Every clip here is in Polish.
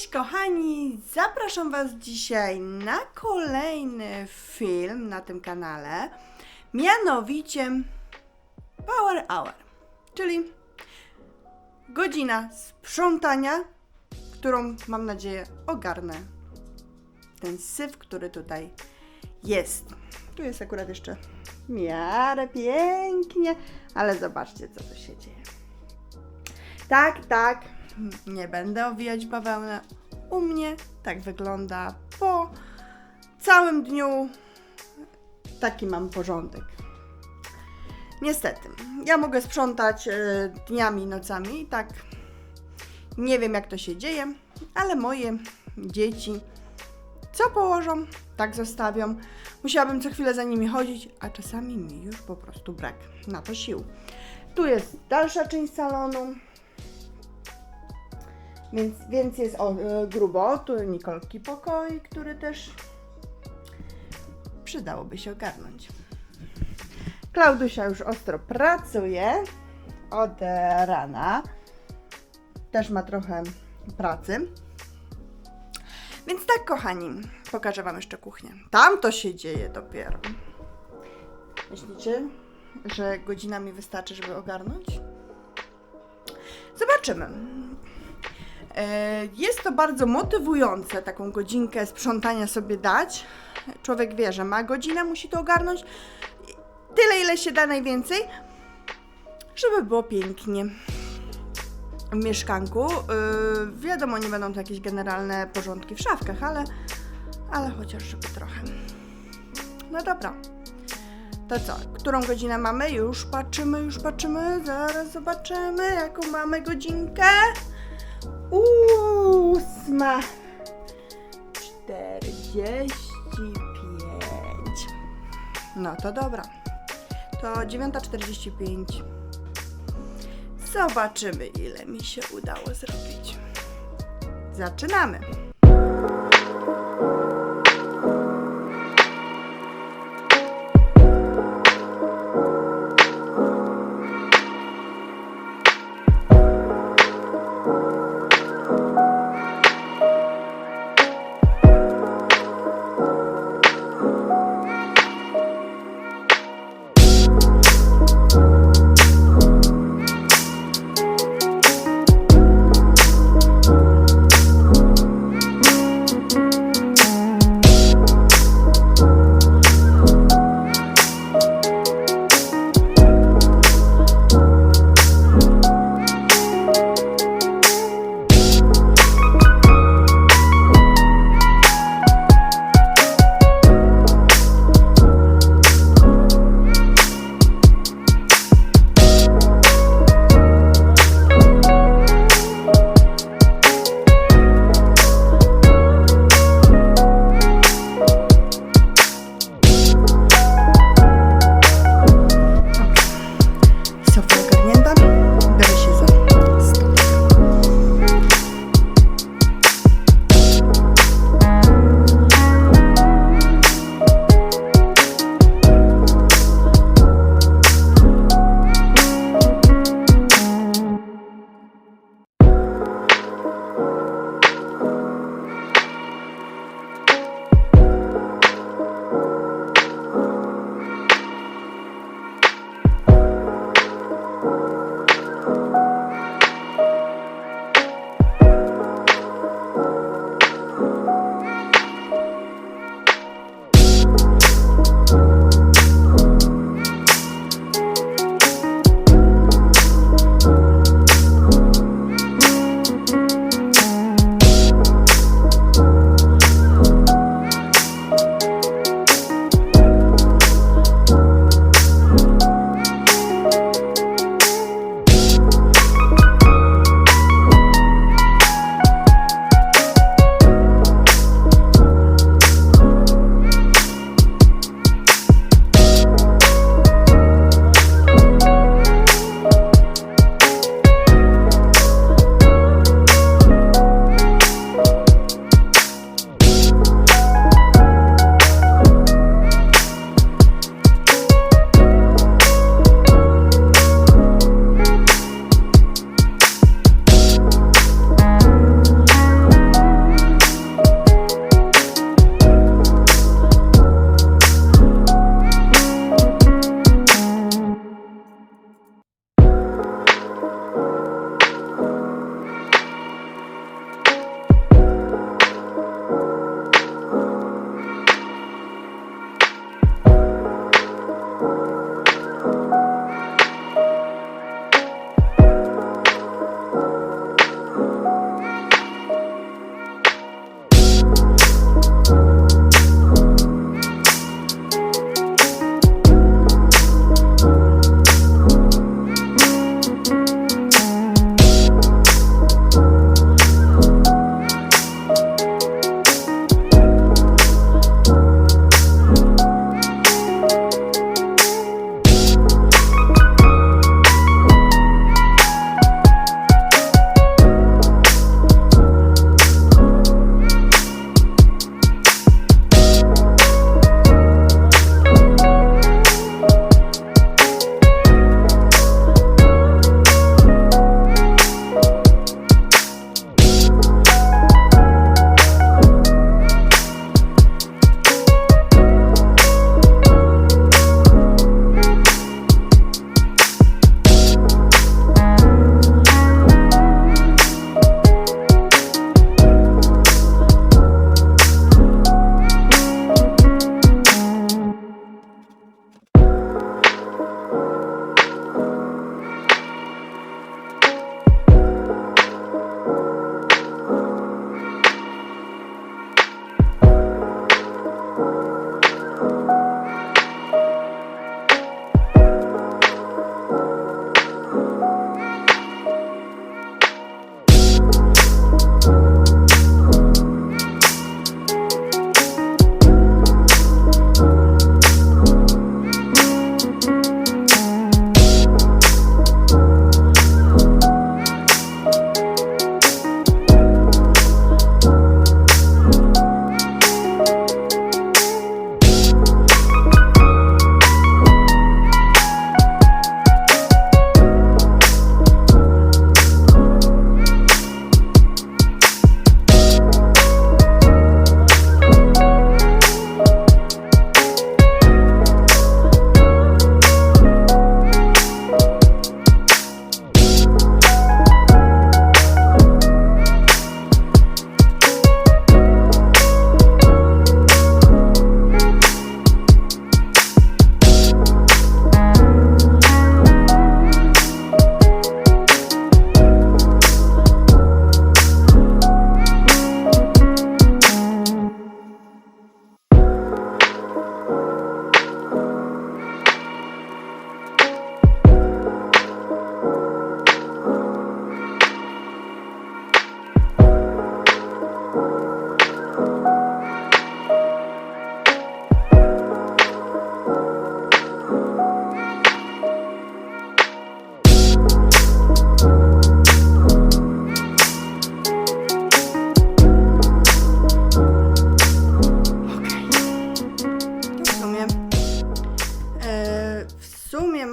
Cześć kochani! Zapraszam Was dzisiaj na kolejny film na tym kanale, mianowicie Power Hour, czyli godzina sprzątania, którą mam nadzieję ogarnę ten syf, który tutaj jest. Tu jest akurat jeszcze miarę pięknie, ale zobaczcie co tu się dzieje. Tak, tak, nie będę owijać bawełnę. U mnie tak wygląda po całym dniu. Taki mam porządek. Niestety, ja mogę sprzątać e, dniami, nocami, tak. Nie wiem jak to się dzieje, ale moje dzieci co położą, tak zostawią. Musiałabym co chwilę za nimi chodzić, a czasami mi już po prostu brak na to sił. Tu jest dalsza część salonu. Więc, więc jest o, e, grubo. Tu Nikolki pokoi, który też przydałoby się ogarnąć. Klaudusia już ostro pracuje od rana. Też ma trochę pracy. Więc tak, kochani, pokażę Wam jeszcze kuchnię. Tam to się dzieje dopiero. Myślicie, że godzina mi wystarczy, żeby ogarnąć? Zobaczymy. E, Jest to bardzo motywujące, taką godzinkę sprzątania sobie dać. Człowiek wie, że ma godzinę, musi to ogarnąć. Tyle, ile się da najwięcej, żeby było pięknie w mieszkanku. Yy, wiadomo, nie będą to jakieś generalne porządki w szafkach, ale, ale chociaż żeby trochę. No dobra. To co? Którą godzinę mamy? Już patrzymy, już patrzymy. Zaraz zobaczymy, jaką mamy godzinkę. Ósma. Czterdzieści pięć. No to dobra. To 9.45. Zobaczymy, ile mi się udało zrobić. Zaczynamy.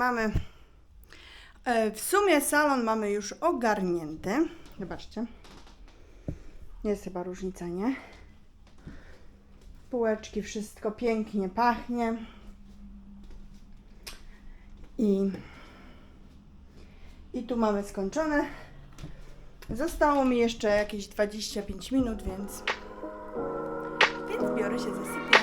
Mamy. e, W sumie salon mamy już ogarnięty. Zobaczcie. Jest chyba różnica, nie? Półeczki, wszystko pięknie pachnie. I, I tu mamy skończone. Zostało mi jeszcze jakieś 25 minut, więc, więc biorę się za sypialnię.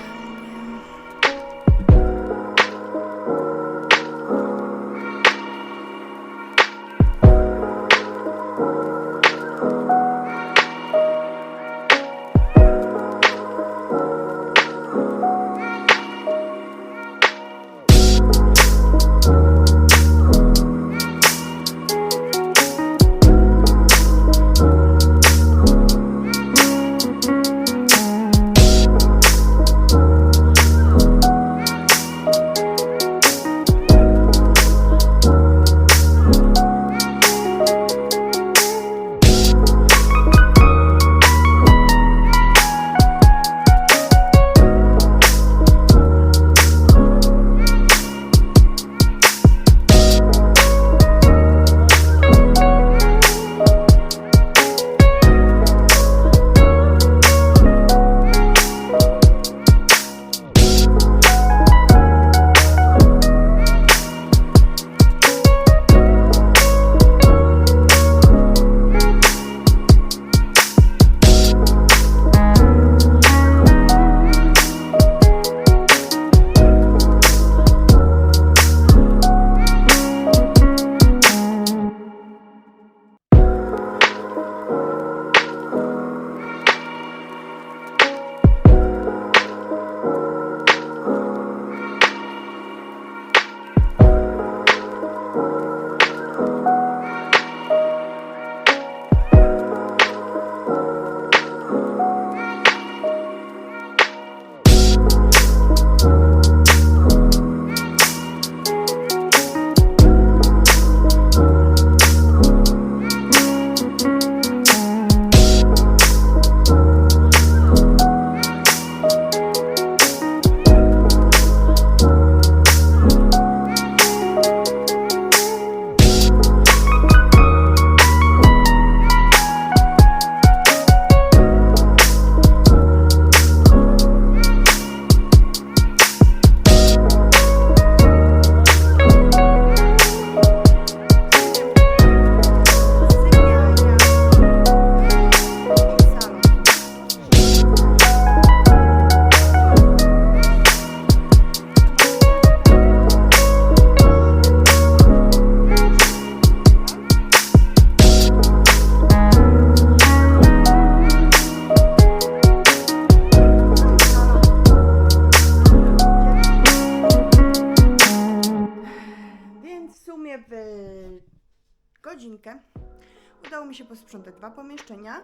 Udało mi się posprzątać dwa pomieszczenia.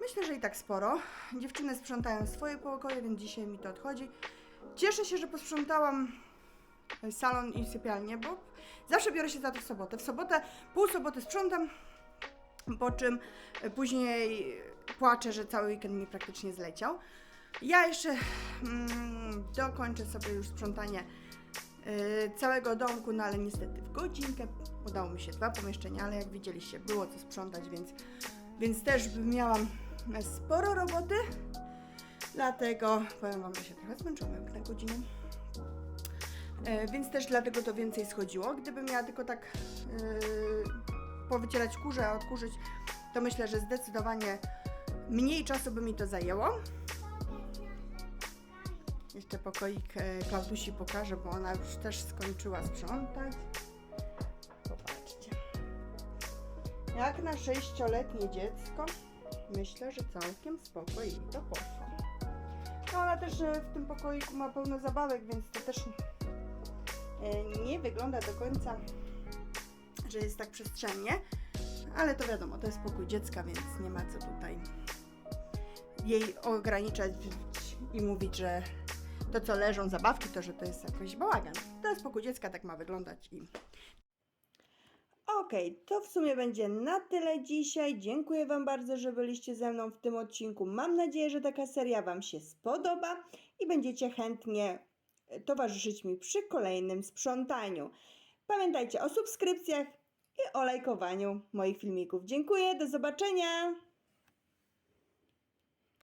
Myślę, że i tak sporo. Dziewczyny sprzątają swoje pokoje, więc dzisiaj mi to odchodzi. Cieszę się, że posprzątałam salon i sypialnię, bo zawsze biorę się za to w sobotę. W sobotę, pół soboty sprzątam, po czym później płaczę, że cały weekend mi praktycznie zleciał. Ja jeszcze mm, dokończę sobie już sprzątanie y, całego domku, no ale niestety w godzinkę udało mi się dwa pomieszczenia, ale jak widzieliście, było co sprzątać, więc, więc też miałam sporo roboty. Dlatego powiem Wam, że się trochę zmęczyłam na godzinę. E, więc też dlatego to więcej schodziło. Gdybym miała tylko tak yy, powycierać kurze, odkurzyć, to myślę, że zdecydowanie mniej czasu by mi to zajęło. Jeszcze pokoik e, Klaudusi pokażę, bo ona już też skończyła sprzątać. Jak na sześcioletnie dziecko, myślę, że całkiem spoko jej to poszło. No ona też e, w tym pokoiku ma pełno zabawek, więc to też e, nie wygląda do końca, że jest tak przestrzennie. Ale to wiadomo, to jest pokój dziecka, więc nie ma co tutaj jej ograniczać i mówić, że to co leżą zabawki, to że to jest jakiś bałagan. To jest pokój dziecka, tak ma wyglądać i Okej, to w sumie będzie na tyle dzisiaj. Dziękuję Wam bardzo, że byliście ze mną w tym odcinku. Mam nadzieję, że taka seria Wam się spodoba i będziecie chętnie e, towarzyszyć mi przy kolejnym sprzątaniu. Pamiętajcie o subskrypcjach i o lajkowaniu moich filmików. Dziękuję, do zobaczenia!